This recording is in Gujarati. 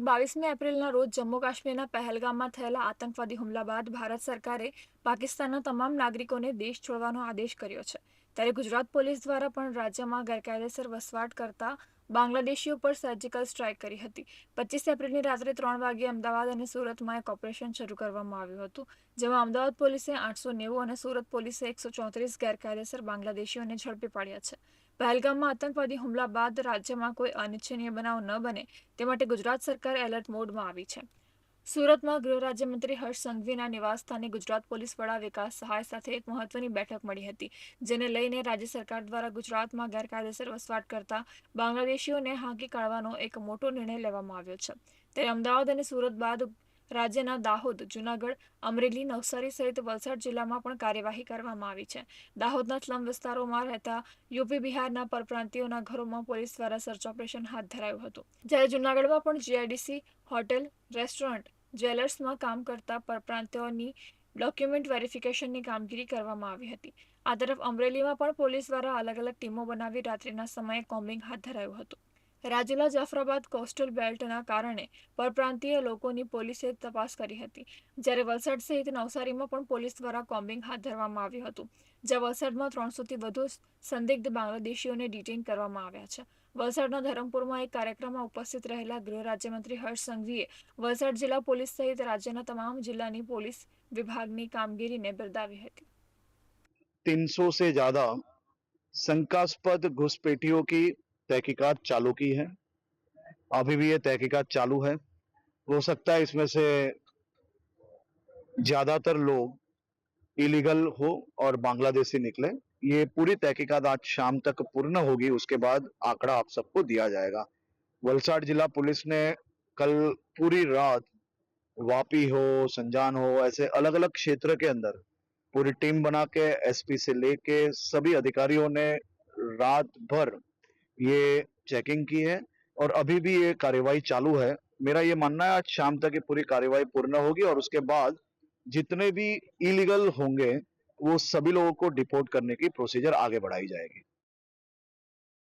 તારીખ બાવીસમી એપ્રિલના રોજ જમ્મુ કાશ્મીરના પહેલગામમાં થયેલા આતંકવાદી હુમલા બાદ ભારત સરકારે પાકિસ્તાનના તમામ નાગરિકોને દેશ છોડવાનો આદેશ કર્યો છે. ત્યારે ગુજરાત પોલીસ દ્વારા પણ રાજ્યમાં ગેરકાયદેસર વસવાટ કરતા બાંગ્લાદેશીઓ પર સર્જિકલ સ્ટ્રાઇક કરી હતી. પચીસ એપ્રિલની રાત્રે ત્રણ વાગ્યે અમદાવાદ અને સુરતમાં એક ઓપરેશન શરૂ કરવામાં આવ્યું હતું, જેમાં અમદાવાદ પોલીસે આઠસો નેવું અને સુરત પોલીસે એકસો ચોત્રીસ ગેરકાયદેસર બાંગ્લાદેશીઓને ઝડપી પાડ્યા છે. પહેલગામમાં આતંકવાદી હુમલા બાદ રાજ્યમાં કોઈ અનિચ્છનીય બનાવ ન બને તે માટે ગુજરાત સરકાર એલર્ટ મોડમાં આવી છે. સુરતમાં ગૃહ રાજ્યમંત્રી હર્ષ સંઘવીના નિવાસસ્થાને ગુજરાત પોલીસ વડા વિકાસ સહાય સાથે એક મહત્વની બેઠક મળી હતી, જેને લઈને રાજ્ય સરકાર દ્વારા ગુજરાતમાં ગેરકાયદેસર વસવાટ કરતા બાંગ્લાદેશીઓને હાંકી કાઢવાનો એક મોટો નિર્ણય લેવામાં આવ્યો છે. ત્યારે અમદાવાદ અને સુરત બાદ રાજ્યના દાહોદ, જુનાગઢ, અમરેલી, નવસારી સહિત વલસાડ જિલ્લામાં પણ કાર્યવાહી કરવામાં આવી છે. દાહોદના સ્લમ વિસ્તારોમાં રહેતા યુપી બિહારના પરપ્રાંતિઓના ઘરોમાં પોલીસ દ્વારા સર્ચ ઓપરેશન હાથ ધરાયું હતું. જ્યારે જુનાગઢમાં પણ જીઆઈડીસી હોટેલ, રેસ્ટોરન્ટ, જ્વેલર્સમાં કામ કરતા પરપ્રાંતિઓની ડોક્યુમેન્ટ વેરિફિકેશનની કામગીરી કરવામાં આવી હતી. આ તરફ અમરેલીમાં પણ પોલીસ દ્વારા અલગ અલગ ટીમો બનાવી રાત્રિના સમયે કોમ્બિંગ હાથ ધરાયું હતું. રાજુલા જાફરાબાદ કોસ્ટલ બેલ્ટના કારણે પરપ્રાંતીય લોકોની પોલીસે તપાસ કરી હતી જ્યારે વલસાડ સહિત નવસારીમાં પણ પોલીસ દ્વારા કોમ્બિંગ હાથ ધરવામાં આવ્યું હતું જ્યાં વલસાડમાં ત્રણસોથી વધુ સંદિગ્ધ બાંગ્લાદેશીઓને ડિટેઇન કરવામાં આવ્યા છે વલસાડના ધરમપુરમાં એક કાર્યક્રમમાં ઉપસ્થિત રહેલા ગૃહ રાજ્યમંત્રી હર્ષ સંઘવીએ વલસાડ જિલ્લા પોલીસ સહિત રાજ્યના તમામ જિલ્લાની પોલીસ વિભાગની કામગીરીને બિરદાવી હતી 300 से ज्यादा शंकास्पद घुसपैठियों की तहकीकात चालू की है। अभी भी ये तहकीकात चालू है। हो सकता है इसमें से ज़्यादातर लोग इलीगल हो और बांग्लादेशी निकले। ये पूरी तहकीकात आज शाम तक पूर्ण होगी, उसके बाद आंकड़ा आप सबको दिया जाएगा। वलसाड़ जिला पुलिस ने कल पूरी रात वापी हो, संजान हो, ऐसे अलग अलग क्षेत्र के अंदर पूरी टीम बना के, एसपी से लेके सभी अधिकारियों ने रात भर ये चेकिंग की है और अभी भी ये कार्यवाही चालू है। मेरा ये मानना है, आज शाम तक ये पूरी कार्यवाही पूर्ण होगी और उसके बाद जितने भी इलीगल होंगे, वो सभी लोगों को डिपोर्ट करने की प्रोसीजर आगे बढ़ाई जाएगी।